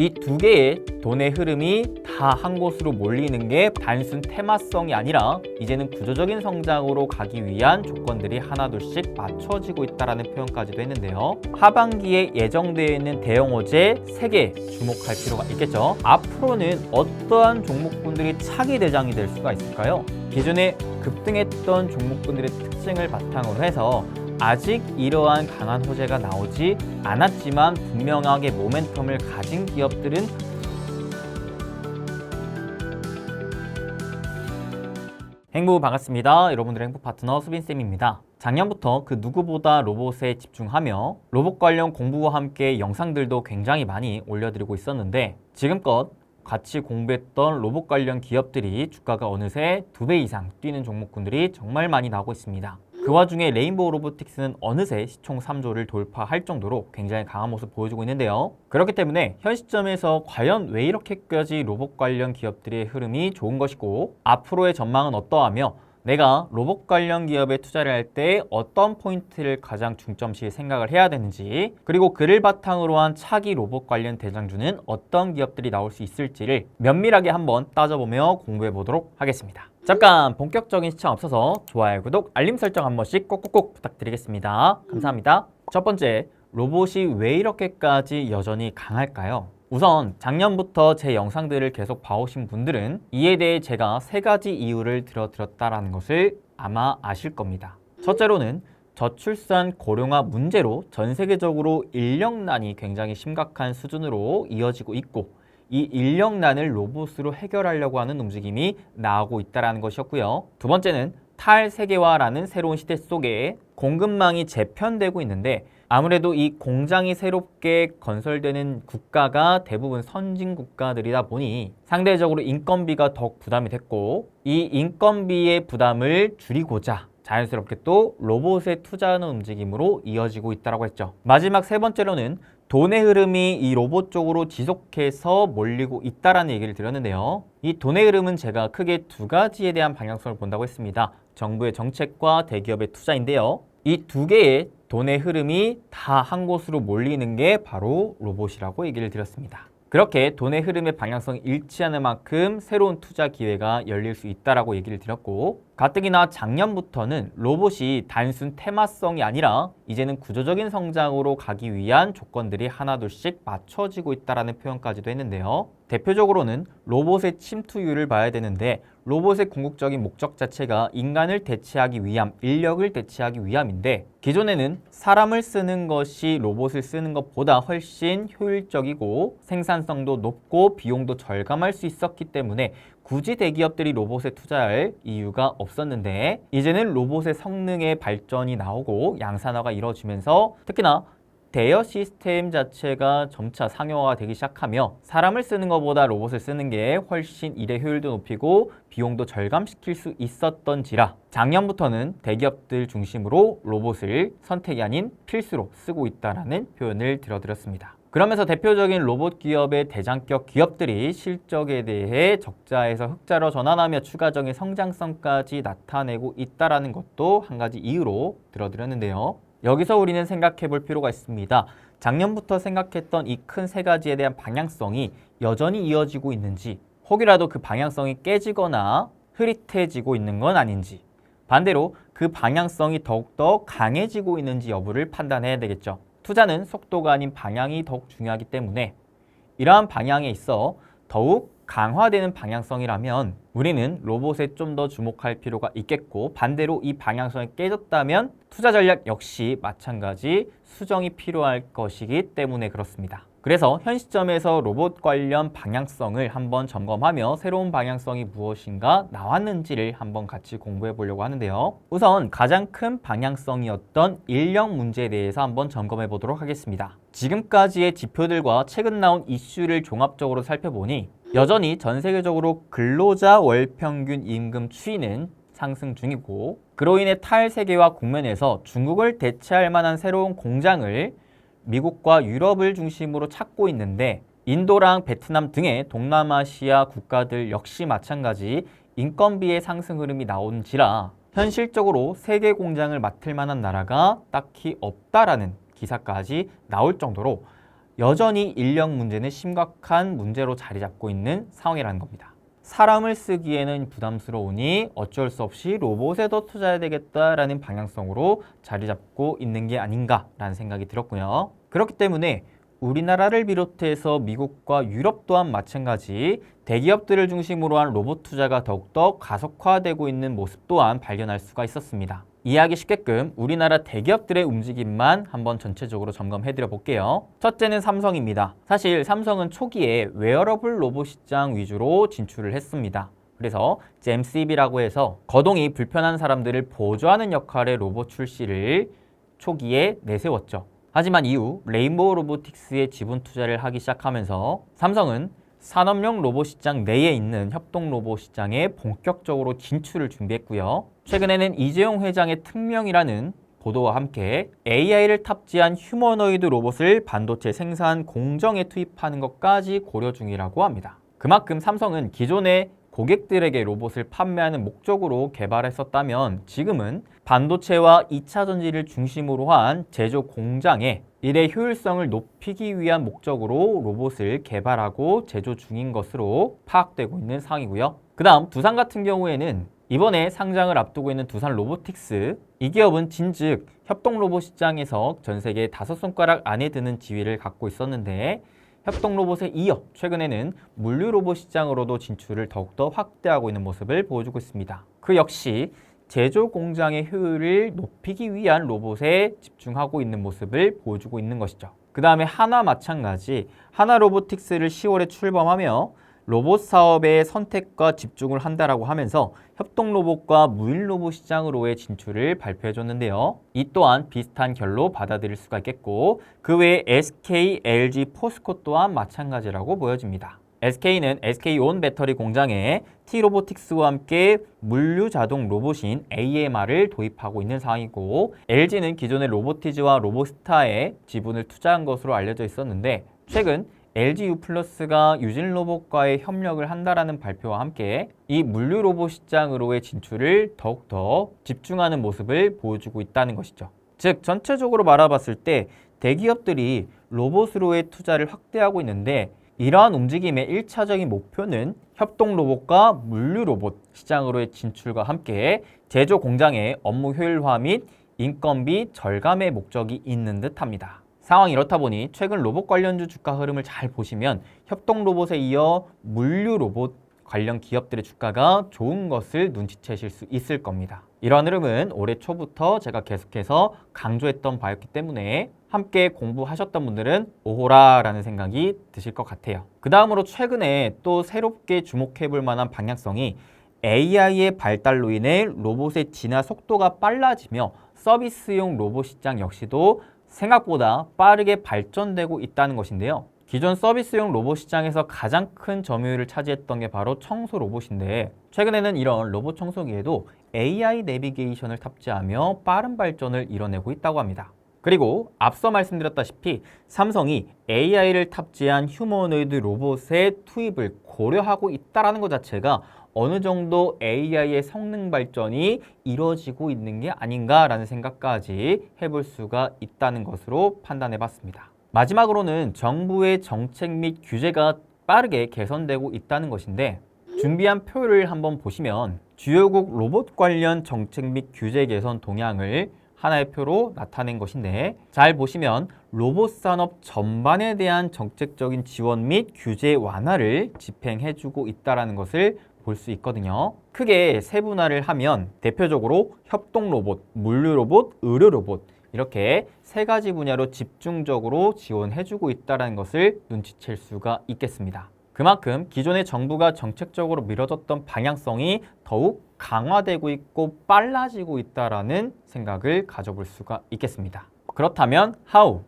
이 두 개의 돈의 흐름이 다 한 곳으로 몰리는 게 단순 테마성이 아니라 이제는 구조적인 성장으로 가기 위한 조건들이 하나둘씩 맞춰지고 있다는 표현까지도 했는데요. 하반기에 예정되어 있는 대형 호재 3개 주목할 필요가 있겠죠. 앞으로는 어떠한 종목군들이 차기 대장이 될 수가 있을까요? 기존에 급등했던 종목군들의 특징을 바탕으로 해서 아직 이러한 강한 호재가 나오지 않았지만 분명하게 모멘텀을 가진 기업들은 행복 반갑습니다. 여러분들의 행복 파트너 수빈쌤입니다. 작년부터 그 누구보다 로봇에 집중하며 로봇 관련 공부와 함께 영상들도 굉장히 많이 올려드리고 있었는데 지금껏 같이 공부했던 로봇 관련 기업들이 주가가 어느새 두 배 이상 뛰는 종목군들이 정말 많이 나오고 있습니다. 그 와중에 레인보우 로보틱스는 어느새 시총 3조를 돌파할 정도로 굉장히 강한 모습 보여주고 있는데요. 그렇기 때문에 현 시점에서 과연 왜 이렇게까지 로봇 관련 기업들의 흐름이 좋은 것이고 앞으로의 전망은 어떠하며 내가 로봇 관련 기업에 투자를 할 때 어떤 포인트를 가장 중점시 생각을 해야 되는지 그리고 그를 바탕으로 한 차기 로봇 관련 대장주는 어떤 기업들이 나올 수 있을지를 면밀하게 한번 따져보며 공부해 보도록 하겠습니다. 잠깐 본격적인 시청 앞서서 좋아요, 구독, 알림 설정 한 번씩 꼭꼭꼭 부탁드리겠습니다. 감사합니다. 첫 번째, 로봇이 왜 이렇게까지 여전히 강할까요? 우선 작년부터 제 영상들을 계속 봐오신 분들은 이에 대해 제가 세 가지 이유를 들어드렸다라는 것을 아마 아실 겁니다. 첫째로는 저출산 고령화 문제로 전 세계적으로 인력난이 굉장히 심각한 수준으로 이어지고 있고 이 인력난을 로봇으로 해결하려고 하는 움직임이 나오고 있다는 것이었고요. 두 번째는 탈세계화라는 새로운 시대 속에 공급망이 재편되고 있는데 아무래도 이 공장이 새롭게 건설되는 국가가 대부분 선진 국가들이다 보니 상대적으로 인건비가 더욱 부담이 됐고 이 인건비의 부담을 줄이고자 자연스럽게 또 로봇에 투자하는 움직임으로 이어지고 있다고 했죠. 마지막 세 번째로는 돈의 흐름이 이 로봇 쪽으로 지속해서 몰리고 있다라는 얘기를 드렸는데요. 이 돈의 흐름은 제가 크게 두 가지에 대한 방향성을 본다고 했습니다. 정부의 정책과 대기업의 투자인데요. 이 두 개의 돈의 흐름이 다 한 곳으로 몰리는 게 바로 로봇이라고 얘기를 드렸습니다. 그렇게 돈의 흐름의 방향성이 일치하는 만큼 새로운 투자 기회가 열릴 수 있다라고 얘기를 드렸고 가뜩이나 작년부터는 로봇이 단순 테마성이 아니라 이제는 구조적인 성장으로 가기 위한 조건들이 하나둘씩 맞춰지고 있다라는 표현까지도 했는데요. 대표적으로는 로봇의 침투율을 봐야 되는데 로봇의 궁극적인 목적 자체가 인간을 대체하기 위함, 인력을 대체하기 위함인데 기존에는 사람을 쓰는 것이 로봇을 쓰는 것보다 훨씬 효율적이고 생산성도 높고 비용도 절감할 수 있었기 때문에 굳이 대기업들이 로봇에 투자할 이유가 없었는데 이제는 로봇의 성능의 발전이 나오고 양산화가 이루어지면서 특히나 대여 시스템 자체가 점차 상용화가 되기 시작하며 사람을 쓰는 것보다 로봇을 쓰는 게 훨씬 일의 효율도 높이고 비용도 절감시킬 수 있었던지라 작년부터는 대기업들 중심으로 로봇을 선택이 아닌 필수로 쓰고 있다라는 표현을 들어드렸습니다. 그러면서 대표적인 로봇 기업의 대장격 기업들이 실적에 대해 적자에서 흑자로 전환하며 추가적인 성장성까지 나타내고 있다라는 것도 한 가지 이유로 들어드렸는데요. 여기서 우리는 생각해 볼 필요가 있습니다. 작년부터 생각했던 이 큰 세 가지에 대한 방향성이 여전히 이어지고 있는지 혹이라도 그 방향성이 깨지거나 흐릿해지고 있는 건 아닌지 반대로 그 방향성이 더욱더 강해지고 있는지 여부를 판단해야 되겠죠. 투자는 속도가 아닌 방향이 더욱 중요하기 때문에 이러한 방향에 있어 더욱 강화되는 방향성이라면 우리는 로봇에 좀 더 주목할 필요가 있겠고 반대로 이 방향성이 깨졌다면 투자 전략 역시 마찬가지 수정이 필요할 것이기 때문에 그렇습니다. 그래서 현 시점에서 로봇 관련 방향성을 한번 점검하며 새로운 방향성이 무엇인가 나왔는지를 한번 같이 공부해 보려고 하는데요. 우선 가장 큰 방향성이었던 인력 문제에 대해서 한번 점검해 보도록 하겠습니다. 지금까지의 지표들과 최근 나온 이슈를 종합적으로 살펴보니 여전히 전 세계적으로 근로자 월 평균 임금 추이는 상승 중이고 그로 인해 탈 세계화 국면에서 중국을 대체할 만한 새로운 공장을 미국과 유럽을 중심으로 찾고 있는데 인도랑 베트남 등의 동남아시아 국가들 역시 마찬가지 인건비의 상승 흐름이 나온지라 현실적으로 세계 공장을 맡을 만한 나라가 딱히 없다라는 기사까지 나올 정도로 여전히 인력 문제는 심각한 문제로 자리 잡고 있는 상황이라는 겁니다. 사람을 쓰기에는 부담스러우니 어쩔 수 없이 로봇에 더 투자해야 되겠다라는 방향성으로 자리 잡고 있는 게 아닌가라는 생각이 들었고요. 그렇기 때문에 우리나라를 비롯해서 미국과 유럽 또한 마찬가지 대기업들을 중심으로 한 로봇 투자가 더욱더 가속화되고 있는 모습 또한 발견할 수가 있었습니다. 이해하기 쉽게끔 우리나라 대기업들의 움직임만 한번 전체적으로 점검해 드려 볼게요. 첫째는 삼성입니다. 사실 삼성은 초기에 웨어러블 로봇 시장 위주로 진출을 했습니다. 그래서 잼CB라고 해서 거동이 불편한 사람들을 보조하는 역할의 로봇 출시를 초기에 내세웠죠. 하지만 이후 레인보우 로보틱스에 지분 투자를 하기 시작하면서 삼성은 산업용 로봇 시장 내에 있는 협동 로봇 시장에 본격적으로 진출을 준비했고요. 최근에는 이재용 회장의 특명이라는 보도와 함께 AI를 탑재한 휴머노이드 로봇을 반도체 생산 공정에 투입하는 것까지 고려 중이라고 합니다. 그만큼 삼성은 기존의 고객들에게 로봇을 판매하는 목적으로 개발했었다면 지금은 반도체와 2차 전지를 중심으로 한 제조 공장에 일의 효율성을 높이기 위한 목적으로 로봇을 개발하고 제조 중인 것으로 파악되고 있는 상황이고요. 그 다음 두산 같은 경우에는 이번에 상장을 앞두고 있는 두산 로보틱스 이 기업은 진즉 협동 로봇 시장에서 전 세계 다섯 손가락 안에 드는 지위를 갖고 있었는데 협동 로봇에 이어 최근에는 물류 로봇 시장으로도 진출을 더욱더 확대하고 있는 모습을 보여주고 있습니다. 그 역시 제조 공장의 효율을 높이기 위한 로봇에 집중하고 있는 모습을 보여주고 있는 것이죠. 그 다음에 하나 마찬가지 하나 로보틱스를 10월에 출범하며 로봇 사업의 선택과 집중을 한다라고 하면서 협동 로봇과 무인 로봇 시장으로의 진출을 발표해 줬는데요. 이 또한 비슷한 결로 받아들일 수가 있겠고 그 외에 SK, LG, 포스코 또한 마찬가지라고 보여집니다. SK는 SK온 배터리 공장에 T로보틱스와 함께 물류 자동 로봇인 AMR을 도입하고 있는 상황이고 LG는 기존의 로보티즈와 로보스타에 지분을 투자한 것으로 알려져 있었는데 최근 LG U 플러스가 유진 로봇과의 협력을 한다라는 발표와 함께 이 물류 로봇 시장으로의 진출을 더욱더 집중하는 모습을 보여주고 있다는 것이죠. 즉 전체적으로 말아봤을 때 대기업들이 로봇으로의 투자를 확대하고 있는데 이러한 움직임의 1차적인 목표는 협동 로봇과 물류 로봇 시장으로의 진출과 함께 제조 공장의 업무 효율화 및 인건비 절감의 목적이 있는 듯합니다. 상황이 이렇다 보니 최근 로봇 관련주 주가 흐름을 잘 보시면 협동 로봇에 이어 물류 로봇 관련 기업들의 주가가 좋은 것을 눈치채실 수 있을 겁니다. 이러한 흐름은 올해 초부터 제가 계속해서 강조했던 바였기 때문에 함께 공부하셨던 분들은 오호라라는 생각이 드실 것 같아요. 그 다음으로 최근에 또 새롭게 주목해 볼 만한 방향성이 AI의 발달로 인해 로봇의 진화 속도가 빨라지며 서비스용 로봇 시장 역시도 생각보다 빠르게 발전되고 있다는 것인데요. 기존 서비스용 로봇 시장에서 가장 큰 점유율을 차지했던 게 바로 청소 로봇인데 최근에는 이런 로봇 청소기에도 AI 내비게이션을 탑재하며 빠른 발전을 이뤄내고 있다고 합니다. 그리고 앞서 말씀드렸다시피 삼성이 AI를 탑재한 휴머노이드 로봇의 투입을 고려하고 있다는 것 자체가 어느 정도 AI의 성능 발전이 이루어지고 있는 게 아닌가라는 생각까지 해볼 수가 있다는 것으로 판단해 봤습니다. 마지막으로는 정부의 정책 및 규제가 빠르게 개선되고 있다는 것인데 준비한 표를 한번 보시면 주요국 로봇 관련 정책 및 규제 개선 동향을 하나의 표로 나타낸 것인데 잘 보시면 로봇 산업 전반에 대한 정책적인 지원 및 규제 완화를 집행해주고 있다는 것을 볼 수 있거든요. 크게 세분화를 하면 대표적으로 협동 로봇, 물류 로봇, 의료 로봇 이렇게 세 가지 분야로 집중적으로 지원해주고 있다는 것을 눈치챌 수가 있겠습니다. 그만큼 기존의 정부가 정책적으로 밀어줬던 방향성이 더욱 강화되고 있고 빨라지고 있다라는 생각을 가져볼 수가 있겠습니다. 그렇다면 how?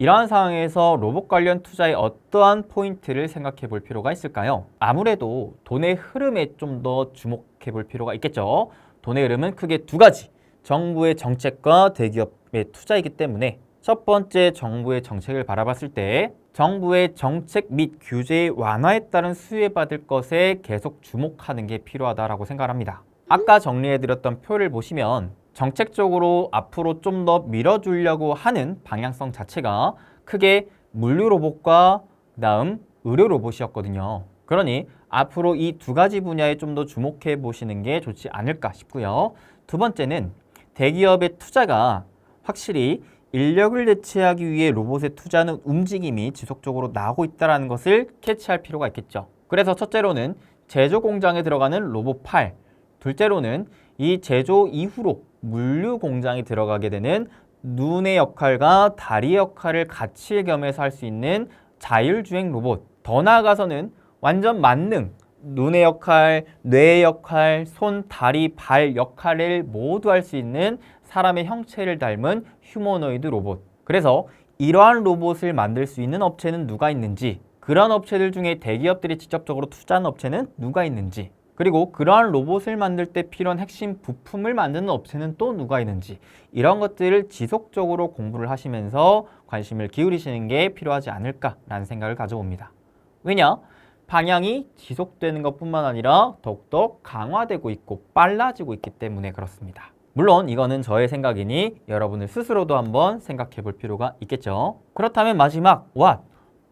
이러한 상황에서 로봇 관련 투자에 어떠한 포인트를 생각해 볼 필요가 있을까요? 아무래도 돈의 흐름에 좀 더 주목해 볼 필요가 있겠죠. 돈의 흐름은 크게 두 가지. 정부의 정책과 대기업의 투자이기 때문에 첫 번째 정부의 정책을 바라봤을 때 정부의 정책 및 규제 완화에 따른 수혜받을 것에 계속 주목하는 게 필요하다라고 생각합니다. 아까 정리해드렸던 표를 보시면 정책적으로 앞으로 좀 더 밀어주려고 하는 방향성 자체가 크게 물류 로봇과 그다음 의료 로봇이었거든요. 그러니 앞으로 이 두 가지 분야에 좀 더 주목해 보시는 게 좋지 않을까 싶고요. 두 번째는 대기업의 투자가 확실히 인력을 대체하기 위해 로봇에 투자하는 움직임이 지속적으로 나오고 있다는 것을 캐치할 필요가 있겠죠. 그래서 첫째로는 제조 공장에 들어가는 로봇 8, 둘째로는 이 제조 이후로 물류 공장에 들어가게 되는 눈의 역할과 다리 역할을 같이 겸해서 할 수 있는 자율주행 로봇. 더 나아가서는 완전 만능, 눈의 역할, 뇌의 역할, 손, 다리, 발 역할을 모두 할 수 있는 사람의 형체를 닮은 휴머노이드 로봇. 그래서 이러한 로봇을 만들 수 있는 업체는 누가 있는지, 그러한 업체들 중에 대기업들이 직접적으로 투자하는 업체는 누가 있는지, 그리고 그러한 로봇을 만들 때 필요한 핵심 부품을 만드는 업체는 또 누가 있는지 이런 것들을 지속적으로 공부를 하시면서 관심을 기울이시는 게 필요하지 않을까라는 생각을 가져봅니다. 왜냐? 방향이 지속되는 것뿐만 아니라 더욱더 강화되고 있고 빨라지고 있기 때문에 그렇습니다. 물론 이거는 저의 생각이니 여러분들 스스로도 한번 생각해 볼 필요가 있겠죠. 그렇다면 마지막 what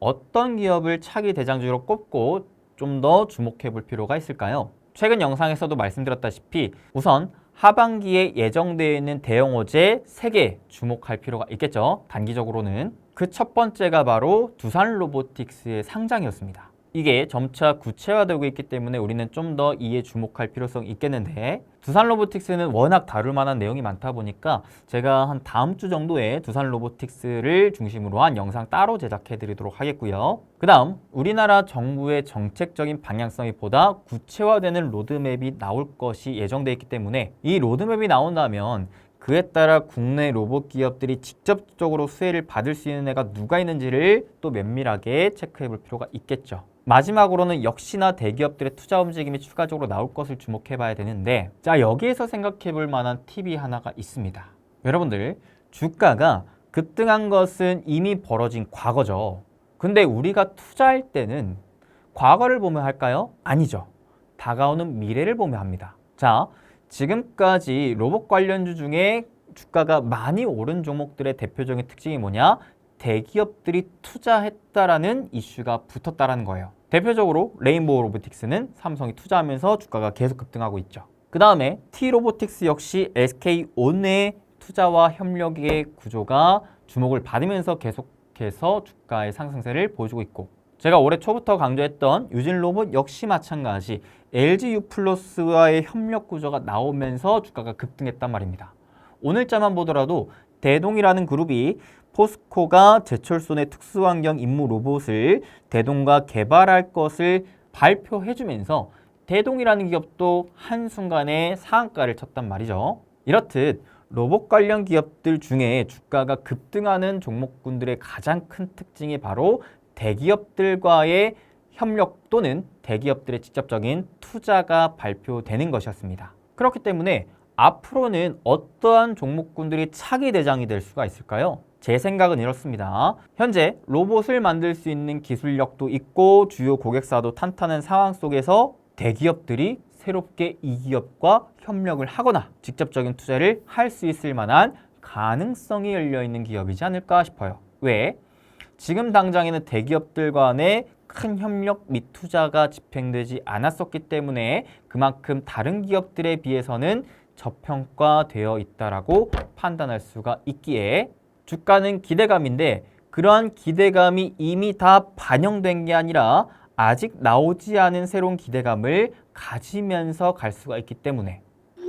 어떤 기업을 차기 대장주로 꼽고 좀 더 주목해 볼 필요가 있을까요? 최근 영상에서도 말씀드렸다시피 우선 하반기에 예정되어 있는 대형 호재 3개 주목할 필요가 있겠죠. 단기적으로는 그 첫 번째가 바로 두산 로보틱스의 상장이었습니다. 이게 점차 구체화되고 있기 때문에 우리는 좀 더 이에 주목할 필요성이 있겠는데 두산 로보틱스는 워낙 다룰 만한 내용이 많다 보니까 제가 한 다음 주 정도에 두산 로보틱스를 중심으로 한 영상 따로 제작해 드리도록 하겠고요. 그 다음 우리나라 정부의 정책적인 방향성이 보다 구체화되는 로드맵이 나올 것이 예정되어 있기 때문에 이 로드맵이 나온다면 그에 따라 국내 로봇 기업들이 직접적으로 수혜를 받을 수 있는 애가 누가 있는지를 또 면밀하게 체크해 볼 필요가 있겠죠. 마지막으로는 역시나 대기업들의 투자 움직임이 추가적으로 나올 것을 주목해 봐야 되는데 자 여기에서 생각해 볼 만한 팁이 하나가 있습니다. 여러분들 주가가 급등한 것은 이미 벌어진 과거죠. 근데 우리가 투자할 때는 과거를 보며 할까요? 아니죠. 다가오는 미래를 보며 합니다. 자, 지금까지 로봇 관련주 중에 주가가 많이 오른 종목들의 대표적인 특징이 뭐냐? 대기업들이 투자했다라는 이슈가 붙었다라는 거예요. 대표적으로 레인보우 로보틱스는 삼성이 투자하면서 주가가 계속 급등하고 있죠. 그 다음에 T-로보틱스 역시 SK 온의 투자와 협력의 구조가 주목을 받으면서 계속해서 주가의 상승세를 보여주고 있고 제가 올해 초부터 강조했던 유진 로봇 역시 마찬가지 LG U 플러스와의 협력 구조가 나오면서 주가가 급등했단 말입니다. 오늘자만 보더라도 대동이라는 그룹이 포스코가 제철손의 특수환경 임무 로봇을 대동과 개발할 것을 발표해주면서 대동이라는 기업도 한순간에 상한가를 쳤단 말이죠. 이렇듯 로봇 관련 기업들 중에 주가가 급등하는 종목군들의 가장 큰 특징이 바로 대기업들과의 협력 또는 대기업들의 직접적인 투자가 발표되는 것이었습니다. 그렇기 때문에 앞으로는 어떠한 종목군들이 차기 대장이 될 수가 있을까요? 제 생각은 이렇습니다. 현재 로봇을 만들 수 있는 기술력도 있고 주요 고객사도 탄탄한 상황 속에서 대기업들이 새롭게 이 기업과 협력을 하거나 직접적인 투자를 할 수 있을 만한 가능성이 열려 있는 기업이지 않을까 싶어요. 왜? 지금 당장에는 대기업들 간의 큰 협력 및 투자가 집행되지 않았었기 때문에 그만큼 다른 기업들에 비해서는 저평가되어 있다라고 판단할 수가 있기에 주가는 기대감인데 그러한 기대감이 이미 다 반영된 게 아니라 아직 나오지 않은 새로운 기대감을 가지면서 갈 수가 있기 때문에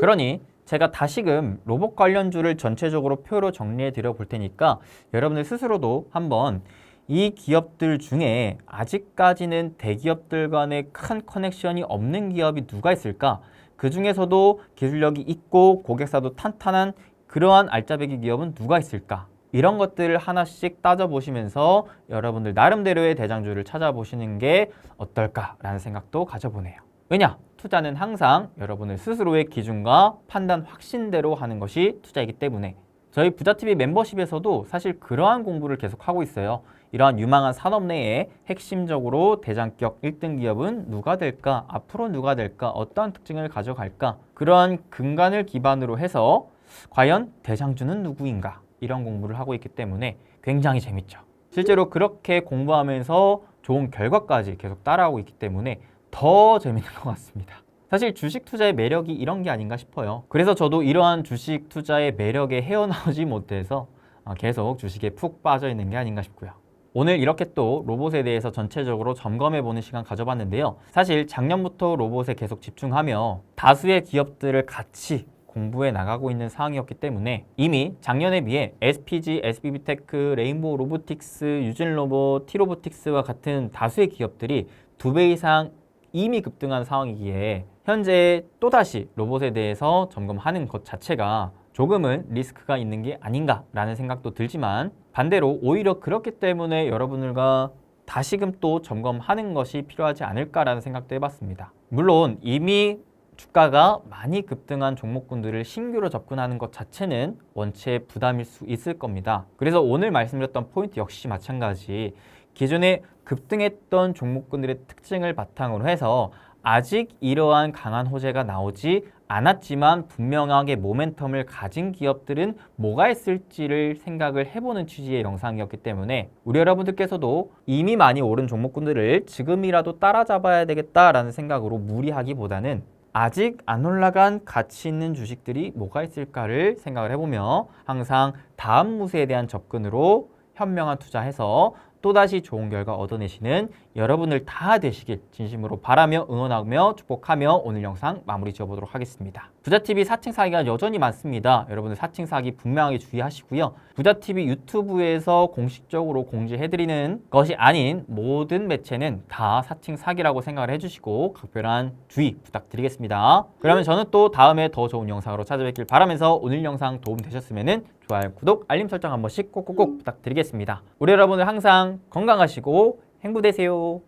그러니 제가 다시금 로봇 관련주를 전체적으로 표로 정리해 드려 볼 테니까 여러분들 스스로도 한번 이 기업들 중에 아직까지는 대기업들 간의 큰 커넥션이 없는 기업이 누가 있을까? 그 중에서도 기술력이 있고 고객사도 탄탄한 그러한 알짜배기 기업은 누가 있을까? 이런 것들을 하나씩 따져보시면서 여러분들 나름대로의 대장주를 찾아보시는 게 어떨까라는 생각도 가져보네요. 왜냐? 투자는 항상 여러분의 스스로의 기준과 판단 확신대로 하는 것이 투자이기 때문에 저희 부자TV 멤버십에서도 사실 그러한 공부를 계속 하고 있어요. 이러한 유망한 산업 내에 핵심적으로 대장격 1등 기업은 누가 될까? 앞으로 누가 될까? 어떠한 특징을 가져갈까? 그러한 근간을 기반으로 해서 과연 대장주는 누구인가? 이런 공부를 하고 있기 때문에 굉장히 재밌죠. 실제로 그렇게 공부하면서 좋은 결과까지 계속 따라오고 있기 때문에 더 재밌는 것 같습니다. 사실 주식 투자의 매력이 이런 게 아닌가 싶어요. 그래서 저도 이러한 주식 투자의 매력에 헤어나오지 못해서 아, 계속 주식에 푹 빠져 있는 게 아닌가 싶고요. 오늘 이렇게 또 로봇에 대해서 전체적으로 점검해 보는 시간 가져봤는데요. 사실 작년부터 로봇에 계속 집중하며 다수의 기업들을 같이 공부해 나가고 있는 상황이었기 때문에 이미 작년에 비해 SPG, SBB테크, 레인보우 로보틱스, 유진 로봇, 티로보틱스와 같은 다수의 기업들이 두 배 이상 이미 급등한 상황이기에 현재 또다시 로봇에 대해서 점검하는 것 자체가 조금은 리스크가 있는 게 아닌가라는 생각도 들지만 반대로 오히려 그렇기 때문에 여러분들과 다시금 또 점검하는 것이 필요하지 않을까라는 생각도 해봤습니다. 물론 이미 주가가 많이 급등한 종목군들을 신규로 접근하는 것 자체는 원체 부담일 수 있을 겁니다. 그래서 오늘 말씀드렸던 포인트 역시 마찬가지 기존에 급등했던 종목군들의 특징을 바탕으로 해서 아직 이러한 강한 호재가 나오지 않았지만 분명하게 모멘텀을 가진 기업들은 뭐가 있을지를 생각을 해보는 취지의 영상이었기 때문에 우리 여러분들께서도 이미 많이 오른 종목군들을 지금이라도 따라잡아야 되겠다라는 생각으로 무리하기보다는 아직 안 올라간 가치 있는 주식들이 뭐가 있을까를 생각을 해보며 항상 다음 무세에 대한 접근으로 현명한 투자해서 또다시 좋은 결과 얻어내시는 여러분들 다 되시길 진심으로 바라며 응원하며 축복하며 오늘 영상 마무리 지어보도록 하겠습니다. 부자TV 사칭 사기가 여전히 많습니다. 여러분들 사칭 사기 분명하게 주의하시고요. 부자TV 유튜브에서 공식적으로 공지해드리는 것이 아닌 모든 매체는 다 사칭 사기라고 생각을 해주시고 각별한 주의 부탁드리겠습니다. 그러면 저는 또 다음에 더 좋은 영상으로 찾아뵙길 바라면서 오늘 영상 도움 되셨으면 좋아요, 구독, 알림 설정 한 번씩 꼭꼭꼭 부탁드리겠습니다. 우리 여러분들 항상 건강하시고 행복되세요.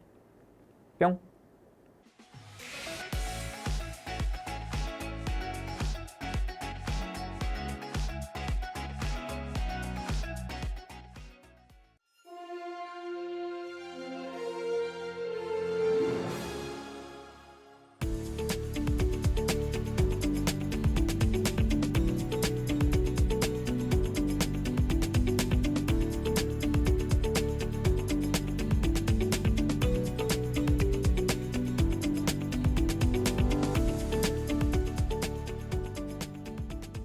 뿅.